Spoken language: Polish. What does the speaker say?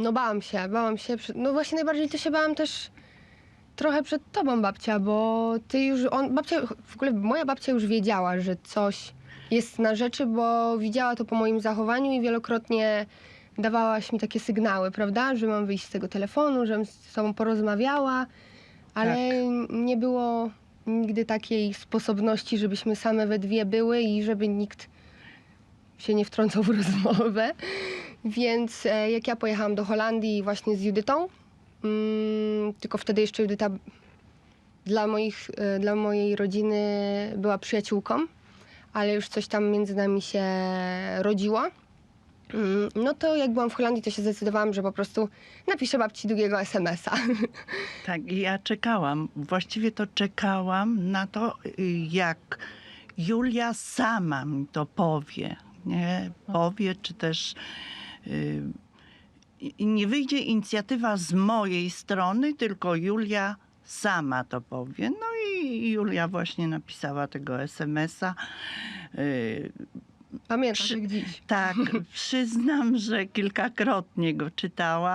No bałam się, bałam się. Przed, no właśnie najbardziej to się bałam też trochę przed tobą, babcia, bo ty już, on, babcia, w ogóle moja babcia już wiedziała, że coś jest na rzeczy, bo widziała to po moim zachowaniu i wielokrotnie dawałaś mi takie sygnały, prawda, że mam wyjść z tego telefonu, żebym z tobą porozmawiała, ale nie było nigdy takiej sposobności, żebyśmy same we dwie były i żeby nikt się nie wtrącał w rozmowę. Więc e, jak ja pojechałam do Holandii właśnie z Judytą, mm, tylko wtedy jeszcze Judyta dla, moich, e, dla mojej rodziny była przyjaciółką, ale już coś tam między nami się rodziło. Mm, No to jak byłam w Holandii, to się zdecydowałam, że po prostu napiszę babci długiego SMS-a. Tak, ja czekałam, właściwie to czekałam na to, y, jak Julia sama mi to powie, nie? Powie, czy też nie wyjdzie inicjatywa z mojej strony, tylko Julia sama to powie. No i Julia właśnie napisała tego SMS-a. Y, Pamiętasz Przy- dziś. tak, przyznam, że kilkakrotnie go czytałam.